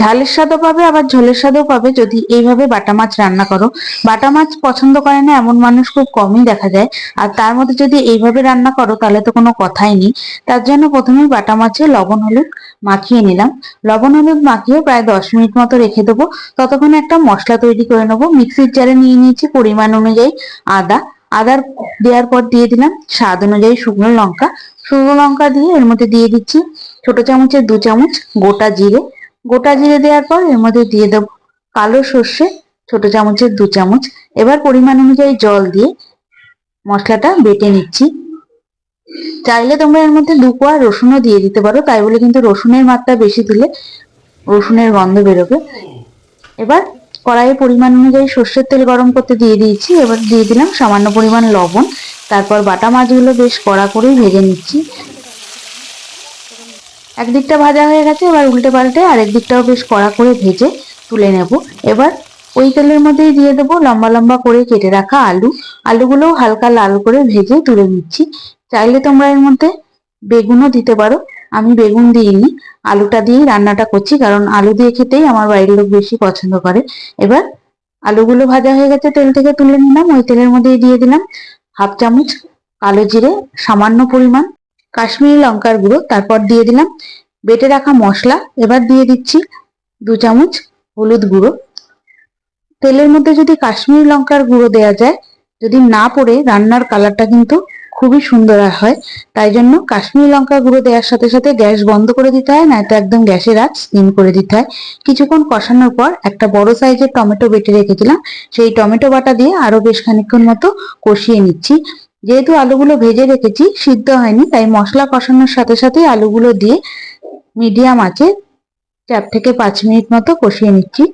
ঝালের স্বাদও পাবে, আবার ঝোলের স্বাদও পাবে। যদি এইভাবে বাটা মাছ রান্না করো, বাটা মাছ পছন্দ করে না এমন মানুষ খুব কমই দেখা যায়। আর তার মধ্যে যদি এইভাবে রান্না করো, তাহলে তো কোনো কথাই নেই। তার জন্য প্রথমেই বাটা মাছে লবণ, হলুদ মাখিয়ে নিলাম। লবণ, হলুদ মাখিয়ে প্রায় দশ মিনিট মতো রেখে দেবো। ততক্ষণে একটা মশলা তৈরি করে নেব। মিক্সির জারে নিয়ে নিয়েছি পরিমাণ অনুযায়ী আদা। আদার দেওয়ার পর দিয়ে দিলাম স্বাদ অনুযায়ী শুকনো লঙ্কা। শুকনো লঙ্কা দিয়ে এর মধ্যে দিয়ে দিচ্ছি ছোট চামচের দু চামচ গোটা জিরে। গোটা জিরে দেওয়ার পর এর মধ্যে দিয়ে দেবো কালো সর্ষে, ছোট চামচের দু চামচ। এবার পরিমাণ অনুযায়ী জল দিয়ে মশলাটা বেটে নিচ্ছি। চাইলে তোমরা এর মধ্যে দু কোয়া রসুনও দিয়ে দিতে পারো, তাই বলে কিন্তু রসুনের মাত্রা বেশি দিলে রসুনের গন্ধ বেরোবে। এবার কড়াইয়ে পরিমাণ অনুযায়ী সর্ষের তেল গরম করতে দিয়ে দিয়েছি। এবার দিয়ে দিলাম সামান্য পরিমাণ লবণ। তারপর বাটা মাছগুলো বেশ কড়া করেই ভেজে নিচ্ছি। একদিকটা ভাজা হয়ে গেছে, এবার উল্টে পাল্টে আরেক দিকটাও বেশ কড়া করে ভেজে তুলে নেব। এবার ওই তেলের মধ্যেই দিয়ে দেবো লম্বা লম্বা করে কেটে রাখা আলু। আলুগুলোও হালকা লাল করে ভেজে তুলে নিচ্ছি। চাইলে তোমরা এর মধ্যে বেগুনও দিতে পারো। আমি বেগুন দিইনি, আলুটা দিয়েই রান্নাটা করছি, কারণ আলু দিয়ে খেতেই আমার বাড়ির লোক বেশি পছন্দ করে। এবার আলুগুলো ভাজা হয়ে গেছে, তেল থেকে তুলে নিলাম। ওই তেলের মধ্যেই দিয়ে দিলাম হাফ চামচ কালো জিরে, সামান্য পরিমাণ কাশ্মীরি লঙ্কার গুঁড়ো, তারপর দিয়ে দিলাম। বেটে রাখা মশলা, এবার দিয়ে দিচ্ছি দু চামচ হলুদ গুঁড়ো। তেলের মধ্যে যদি কাশ্মীরি লঙ্কার গুঁড়ো দেওয়া যায়, যদি না পড়ে, রান্নার কালারটা কিন্তু খুবই সুন্দর হয়। তাই জন্য কাশ্মীরি লঙ্কা গুঁড়ো দেওয়ার সাথে সাথে গ্যাস বন্ধ করে দিতে হয়, নয়তো একদম গ্যাসের আঁচ স্টিম করে দিতে হয়। কিছুক্ষণ কষানোর পর একটা বড় সাইজের টমেটো বেটে রেখেছিলাম। সেই টমেটো বাটা দিয়ে আরও বেশ খানিক্ষণ মতো কষিয়ে নিচ্ছি। যেহেতু আলুগুলো ভেজে রেখেছি, সিদ্ধ হয়নি, তাই মশলা কষানোর সাথে সাথে আলুগুলো দিয়ে মিডিয়াম আছে চার থেকে পাঁচ মিনিট মতো কষিয়ে নিচ্ছি।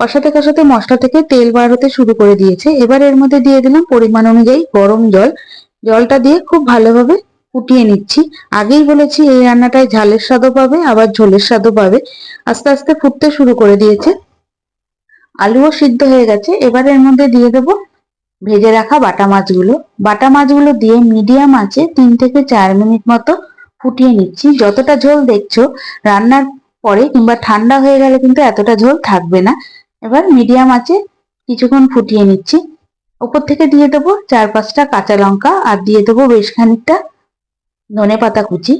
কষাতে কষাতে মশলা থেকে তেল বার হতে শুরু করে দিয়েছে। এবার এর মধ্যে দিয়ে দিলাম পরিমাণ অনুযায়ী গরম জল। জলটা দিয়ে খুব ভালোভাবে ফুটিয়ে নিচ্ছি। আগেই বলেছি এই রান্নাটায় ঝালের স্বাদও পাবে, আবার ঝোলের স্বাদও পাবে। আস্তে আস্তে ফুটতে শুরু করে দিয়েছে। আলুও সিদ্ধ হয়ে গেছে। এবার এর মধ্যে দিয়ে দেবো ভেজে রাখা বাটা মাছগুলো। বাটা মাছগুলো দিয়ে মিডিয়াম আছে তিন থেকে চার মিনিট মতো ফুটিয়ে নিচ্ছি। যতটা ঝোল দেখছ, রান্নার পরে কিংবা ঠান্ডা হয়ে গেলে কিন্তু এতটা ঝোল থাকবে না। এবার মিডিয়াম আছে কিছুক্ষণ ফুটিয়ে নিচ্ছি। ওপর থেকে দিয়ে দেবো চার পাঁচটা কাঁচা লঙ্কা আর দিয়ে দেবো বেশ খানিকটা ধনে পাতা কুচি।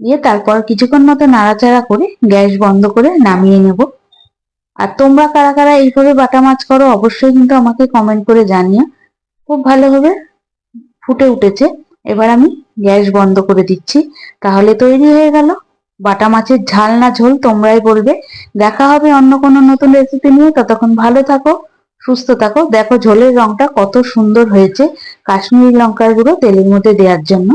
দিয়ে তারপর কিছুক্ষণ মতো নাড়াচাড়া করে গ্যাস বন্ধ করে নামিয়ে নেব। আর তোমরা কারা কারা এইভাবে বাটা মাছ করো, অবশ্যই কিন্তু আমাকে কমেন্ট করে জানিও। খুব ভালোভাবে ফুটে উঠেছে। এবার আমি গ্যাস বন্ধ করে দিচ্ছি। তাহলে তৈরি হয়ে গেল। বাটা মাছের ঝাল না ঝোল তোমরাই বলবে। দেখা হবে অন্য কোনো নতুন রেসিপি নিয়ে। ততক্ষণ ভালো থাকো, সুস্থ থাকো। দেখো ঝোলের রংটা কত সুন্দর হয়েছে কাশ্মীরি লঙ্কার গুঁড়ো তেলের মধ্যে দেওয়ার জন্য।